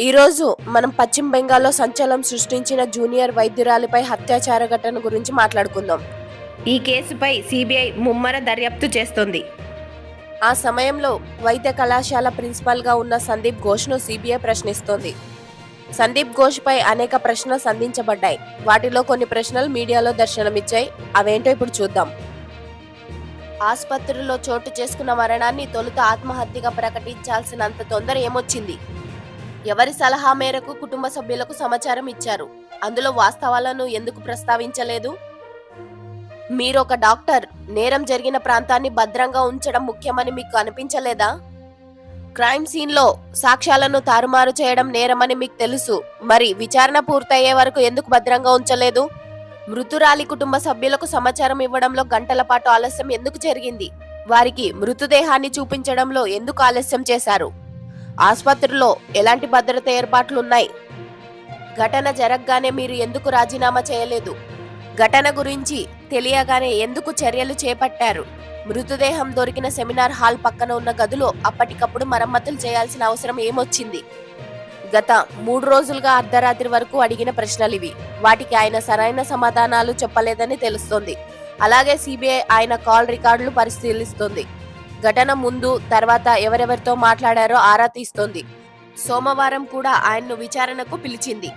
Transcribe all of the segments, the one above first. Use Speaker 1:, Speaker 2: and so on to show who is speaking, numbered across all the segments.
Speaker 1: ఈరోజు మనం పశ్చిమ బెంగాల్లో సంచలనం సృష్టించిన జూనియర్ వైద్యురాలిపై హత్యాచార ఘటన గురించి మాట్లాడుకుందాం.
Speaker 2: ఈ కేసుపై సిబిఐ ముమ్మర దర్యాప్తు చేస్తోంది.
Speaker 1: ఆ సమయంలో వైద్య కళాశాల ప్రిన్సిపాల్గా ఉన్న సందీప్ ఘోష్ను సిబిఐ ప్రశ్నిస్తోంది. సందీప్ ఘోష్పై అనేక ప్రశ్నలు సంధించబడ్డాయి. వాటిలో కొన్ని ప్రశ్నలు మీడియాలో దర్శనమిచ్చాయి. అవేంటో ఇప్పుడు చూద్దాం. ఆసుపత్రిలో చోటు చేసుకున్న మరణాన్ని తొలుత ఆత్మహత్యగా ప్రకటించాల్సినంత తొందర ఏమొచ్చింది? ఎవరి సలహా మేరకు కుటుంబ సభ్యులకు సమాచారం ఇచ్చారు. అందులో వాస్తవాలను ఎందుకు ప్రస్తావించలేదు? మీరు ఒక డాక్టర్ నేరం జరిగిన ప్రాంతాన్ని భద్రంగా ఉంచడం ముఖ్యమని మీకు అనిపించలేదా? క్రైమ్ సీన్లో సాక్ష్యాలను తారుమారు చేయడం నేరమని మీకు తెలుసు. మరి విచారణ పూర్తయ్యే వరకు ఎందుకు భద్రంగా ఉంచలేదు? మృతురాలి కుటుంబ సభ్యులకు సమాచారం ఇవ్వడంలో గంటల పాటు ఆలస్యం ఎందుకు జరిగింది? వారికి మృతదేహాన్ని చూపించడంలో ఎందుకు ఆలస్యం చేశారు? ఆసుపత్రిలో ఎలాంటి భద్రత ఏర్పాట్లు ఉన్నాయి ఘటన జరగగానే మీరు ఎందుకు రాజీనామా చేయలేదు? ఘటన గురించి తెలియగానే ఎందుకు చర్యలు చేపట్టారు? మృతదేహం దొరికిన సెమినార్ హాల్ పక్కన ఉన్న గదిలో అప్పటికప్పుడు మరమ్మతులు చేయాల్సిన అవసరం ఏమొచ్చింది? గత మూడు రోజులుగా అర్ధరాత్రి వరకు అడిగిన ప్రశ్నలు ఇవి వాటికి ఆయన సరైన సమాధానాలు చెప్పలేదని తెలుస్తోంది. అలాగే సిబిఐ ఆయన కాల్ రికార్డులు పరిశీలిస్తోంది. ఘటన ముందు తర్వాత ఎవరెవరితో మాట్లాడారో ఆరా తీస్తోంది. సోమవారం కూడా ఆయన్ను విచారణకు పిలిచింది.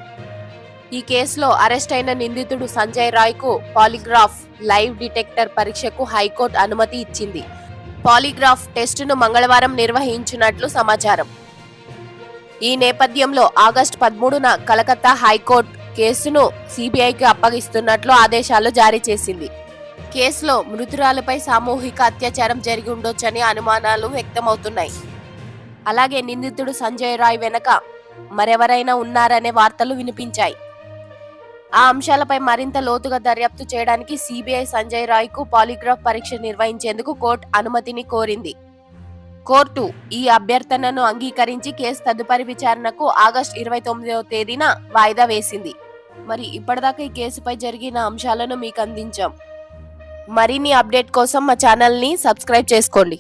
Speaker 1: ఈ కేసులో అరెస్ట్ అయిన నిందితుడు సంజయ్ రాయ్కు పాలిగ్రాఫ్ లైవ్ డిటెక్టర్ పరీక్షకు హైకోర్టు అనుమతి ఇచ్చింది. పాలిగ్రాఫ్ టెస్టును మంగళవారం నిర్వహించినట్లు సమాచారం. ఈ నేపథ్యంలో ఆగస్టు పదమూడున కలకత్తా హైకోర్టు కేసును సిబిఐకి అప్పగిస్తున్నట్లు ఆదేశాలు జారీ చేసింది. కేసులో మృతురాలపై సామూహిక అత్యాచారం జరిగి ఉండొచ్చని అనుమానాలు వ్యక్తమవుతున్నాయి. అలాగే నిందితుడు సంజయ్ రాయ్ వెనక మరెవరైనా ఉన్నారనే వార్తలు వినిపించాయి. ఆ అంశాలపై మరింత లోతుగా దర్యాప్తు చేయడానికి సిబిఐ సంజయ్ రాయ్కు పాలిగ్రాఫ్ పరీక్ష నిర్వహించేందుకు కోర్టు అనుమతిని కోరింది. కోర్టు ఈ అభ్యర్థనను అంగీకరించి కేసు తదుపరి విచారణకు ఆగస్టు ఇరవై తొమ్మిదవ తేదీన వాయిదా వేసింది. మరి ఇప్పటిదాకా ఈ కేసుపై జరిగిన అంశాలను మీకు అందించాం. మరిన్ని అప్డేట్ కోసం మా ఛానల్ని సబ్స్క్రైబ్ చేసుకోండి.